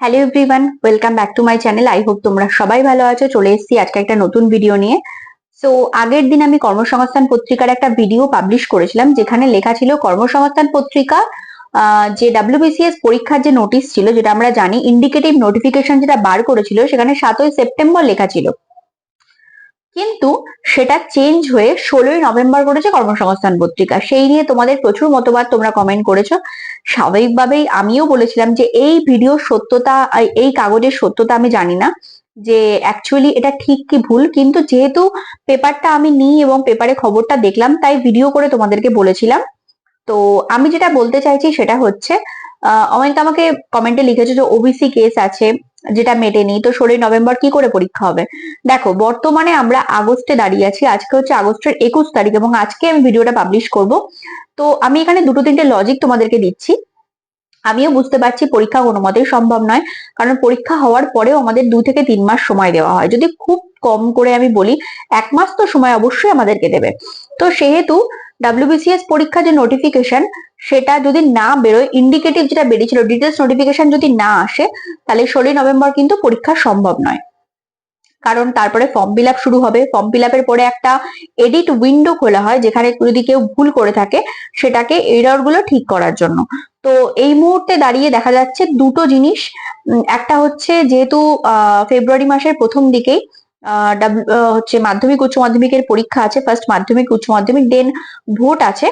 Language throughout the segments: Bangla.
Hello everyone welcome back to my channel I hope তোমরা সবাই ভালো আছো। চলে এসেছি আজকে একটা নতুন ভিডিও নিয়ে। সো আগের দিন আমি কর্মসংস্থান পত্রিকার একটা ভিডিও পাবলিশ করেছিলাম, যেখানে লেখা ছিল কর্মসংস্থান পত্রিকা যে ডাব্লিউবিসিএস পরীক্ষার যে নোটিশ ছিল, যেটা আমরা জানি ইন্ডিকেটিভ নোটিফিকেশন যেটা বার করেছিল, সেখানে সাতই সেপ্টেম্বর লেখা ছিল। কিন্তু সেটা চেঞ্জ হয়ে ষোলোই নভেম্বর করেছে কর্মসংস্থান পত্রিকা। সেই নিয়ে তোমাদের প্রচুর মতবাদ তোমরা কমেন্ট করেছ। স্বাভাবিকভাবেই আমিও বলেছিলাম যে এই ভিডিওর সত্যতা, এই- কাগজের সত্যতা আমি জানি না যে অ্যাকচুয়ালি এটা ঠিক কি ভুল। কিন্তু যেহেতু পেপারটা আমি নিই এবং পেপারে খবরটা দেখলাম, তাই ভিডিও করে তোমাদেরকে বলেছিলাম। তো আমি যেটা বলতে চাইছি সেটা হচ্ছে অমিত আমাকে কমেন্টে লিখেছে যে ওবিসি কেস আছে। যেটা মেটেনি। তো ষোলোই নভেম্বর কি করে পরীক্ষা হবে? দেখো, বর্তমানে আমরা আগস্টে দাঁড়িয়ে আছি। আজকে হচ্ছে আগস্টের একুশ তারিখ এবং আজকে আমি ভিডিওটা পাবলিশ করব। তো আমি এখানে দুটো তিনটে লজিক তোমাদেরকে দিচ্ছি। আমিও বুঝতে পারছি পরীক্ষা কোনো মতেই সম্ভব নয়, কারণ পরীক্ষা হওয়ার পরেও আমাদের দু থেকে তিন মাস সময় দেওয়া হয়। যদি খুব কম করে আমি বলি, এক মাস তো সময় অবশ্যই আমাদেরকে দেবে। তো সেহেতু ডাব্লিউবিসিএস পরীক্ষা যে নোটিফিকেশন সেটা যদি না বেরোয় ইন্ডিকেটিভ যেটা বেরিয়েছিল ডিটেলস নোটিফিকেশন যদি না আসে, তাহলে ষোলোই নভেম্বর কিন্তু পরীক্ষা সম্ভব নয়। কারণ তারপরে ফর্ম ফিল শুরু হবে। ফর্ম ফিল পরে একটা এডিট উইন্ডো খোলা হয়, যেখানে যদি কেউ ভুল করে থাকে, সেটাকে এররগুলো ঠিক করার জন্য। তো এই মুহূর্তে দাঁড়িয়ে দেখা যাচ্ছে দুটো জিনিস। একটা হচ্ছে যেহেতু ফেব্রুয়ারি মাসের প্রথম দিকেই হচ্ছে মাধ্যমিক, উচ্চ মাধ্যমিকের পরীক্ষা আছে ফার্স্ট মাধ্যমিক, উচ্চ মাধ্যমিক দেন ভোট আছে।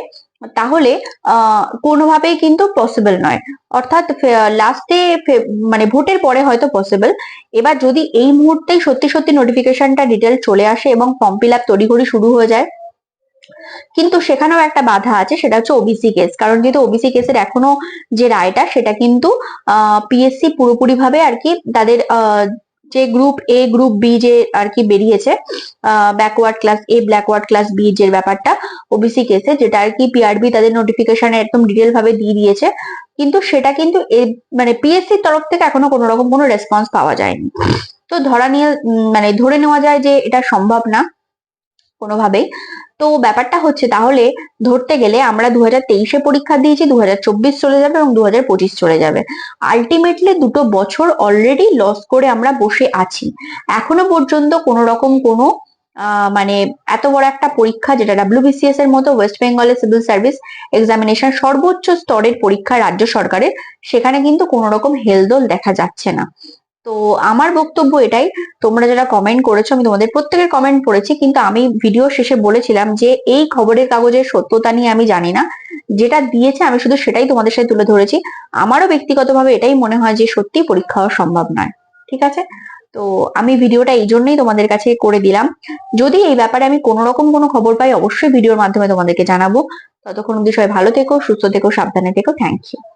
তাহলে কোনোভাবেই কিন্তু পসিবল নয়। অর্থাৎ লাস্টে মানে ভোটের পরে হয়তো পসিবল এবার যদি এই মুহূর্তেই সত্যি সত্যি নোটিফিকেশনটা ডিটেল চলে আসে এবং ফর্ম ফিল আপ তড়িঘড়ি শুরু হয়ে যায়, কিন্তু সেখানেও একটা বাধা আছে, সেটা হচ্ছে ওবিসি কেস কারণ যেহেতু ওবিসি কেসের এখনও যে রায়টা, সেটা কিন্তু, আহ পিএসসি পুরোপুরি ভাবে আর কি তাদের যে গ্রুপ এ গ্রুপ বি যে আর কি বেরিয়েছে backward class A backward class B যে ব্যাপারটা ওবিসি কেসে যেটা আর কি পিআরবি তাদের নোটিফিকেশনে একদম ডিটেল ভাবে দিয়ে দিয়েছে, কিন্তু সেটা কিন্তু মানে পিএসসির তরফ থেকে এখনও কোনো রকম কোনো রেসপন্স পাওয়া যায়নি। তো ধরা নিয়ে মানে ধরে নেওয়া যায় যে এটা সম্ভব না, কোনোভাবেই। তো ব্যাপারটা হচ্ছে তাহলে ধরতে গেলে আমরা দু হাজার তেইশে পরীক্ষা দিয়েছি দু হাজার চব্বিশ চলে যাবে এবং দু হাজার পঁচিশ চলে যাবে। আলটিমেটলি দুটো বছর অলরেডি লস করে আমরা বসে আছি। এখনও পর্যন্ত কোনো রকম কোনো মানে এত বড় একটা পরীক্ষা যেটা ডাব্লিউবিসিএস এর মতো ওয়েস্ট বেঙ্গলের সিভিল সার্ভিস এক্সামিনেশন সর্বোচ্চ স্তরের পরীক্ষা রাজ্য সরকারের, সেখানে কিন্তু কোনো রকম হেলদোল দেখা যাচ্ছে না। তো আমার বক্তব্য এটাই, তোমরা যারা কমেন্ট করেছ, আমি তোমাদের প্রত্যেকের কমেন্ট পড়েছি, কিন্তু আমি ভিডিও শেষে বলেছিলাম যে এই খবরের কাগজের সত্যতা নিয়ে আমি জানি না। যেটা দিয়েছে, আমি শুধু সেটাই তোমাদের সাথে তুলে ধরেছি। আমারও ব্যক্তিগতভাবে এটাই মনে হয় যে সত্যি পরীক্ষা হওয়া সম্ভব নয়। ঠিক আছে? তো আমি ভিডিওটা এই জন্যই তোমাদের কাছে করে দিলাম। যদি এই ব্যাপারে আমি কোনো রকম কোনো খবর পাই, অবশ্যই ভিডিওর মাধ্যমে তোমাদেরকে জানাব। ততক্ষণ অব্দি ভালো থেকো, সুস্থ থেকো, সাবধানে থেকো। Thank you